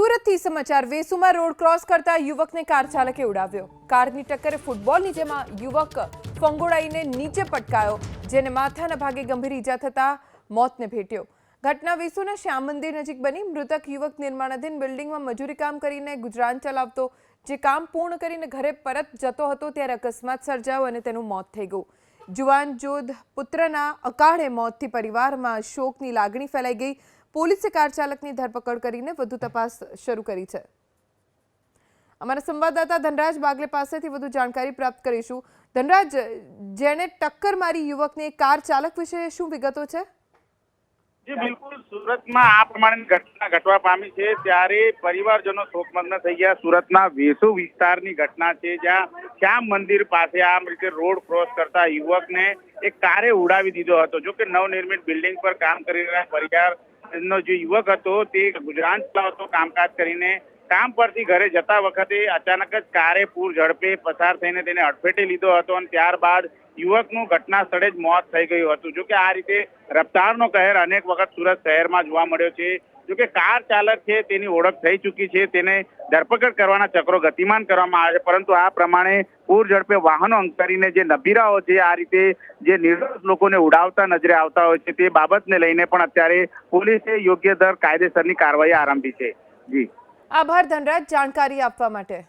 સુરતથી સમાચાર. વેસુમાં road cross કરતા યુવકને કાર ચાલકે ઉડાવ્યો. કારની ટક્કરે ફૂટબોલની જેમાં યુવક ફંગોળાઈને નીચે પટકાયો, જેને માથાના ભાગે ગંભીર ઈજા થતા મોતને ભેટ્યો. ઘટના વેસુના શ્યામ મંદિર નજીક બની. મૃતક યુવક નિર્માણાધીન બિલ્ડિંગમાં મજૂરી કામ કરીને ગુજરાન ચલાવતો, જે કામ પૂર્ણ કરીને ઘરે પરત જતો હતો ત્યારે અકસ્માત સર્જાયો અને તેનું મોત થઈ ગયું. જુવાન જોધ પુત્રના અકાળે મોતથી પરિવારમાં શોકની લાગણી ફેલાઈ ગઈ. પોલીસે કાર ચાલકની ધરપકડ કરીને વધુ તપાસ શરૂ કરી છે. અમારા સંવાદદાતા ધનરાજ બાગલે પાસેથી વધુ જાણકારી પ્રાપ્ત કરીશું. ધનરાજ જેને ટક્કર મારી યુવકને કાર ચાલક વિશે શું વિગતો છે? બિલકુલ. સુરતમાં આ પ્રમાણે ઘટના ઘટવા પામી છે. ત્યારે પરિવારજનો શોકમગ્ન થઈ ગયા. સુરતના વેસુ વિસ્તારની ઘટના છે, જ્યાં શ્યામ મંદિર પાસે આ રીતે રોડ ક્રોસ કરતા યુવકને એક કારે ઉડાવી દીધો હતો. જો કે નવનિર્મિત બિલ્ડિંગ પર કામ કરી રહેલા પરિવાર નો જે યુવક હતો તે ગુજરાત હતો કામકાજ કરીને કામ પરથી ઘરે જતા વખતે અચાનક જ કારે પૂર ઝડપે પસાર થઈને તેને અડફેટે લીધો હતો અને ત્યારબાદ યુવકનું ઘટના સ્થળે જ મોત થઈ ગયું હતું. જોકે આ રીતે રફતારનો કહેર અનેક વખત સુરત શહેરમાં જોવા મળ્યો છે. જોકે કાર ચાલક છે તેની ઓળખ થઈ ચૂકી છે. તેને ધરપકડ કરવાના ચક્રો ગતિમાન કરવામાં આવે છે. પરંતુ આ પ્રમાણે પૂર ઝડપે વાહનો અંકારીને જે નબીરાઓ છે, આ રીતે જે નિર્દોષ લોકોને ઉડાવતા નજરે આવતા હોય છે, તે બાબતને લઈને પણ અત્યારે પોલીસે યોગ્ય દર કાયદેસરની કાર્યવાહી આરંભી છે. જી. આભાર ધનરાજ જાણકારી આપવા માટે.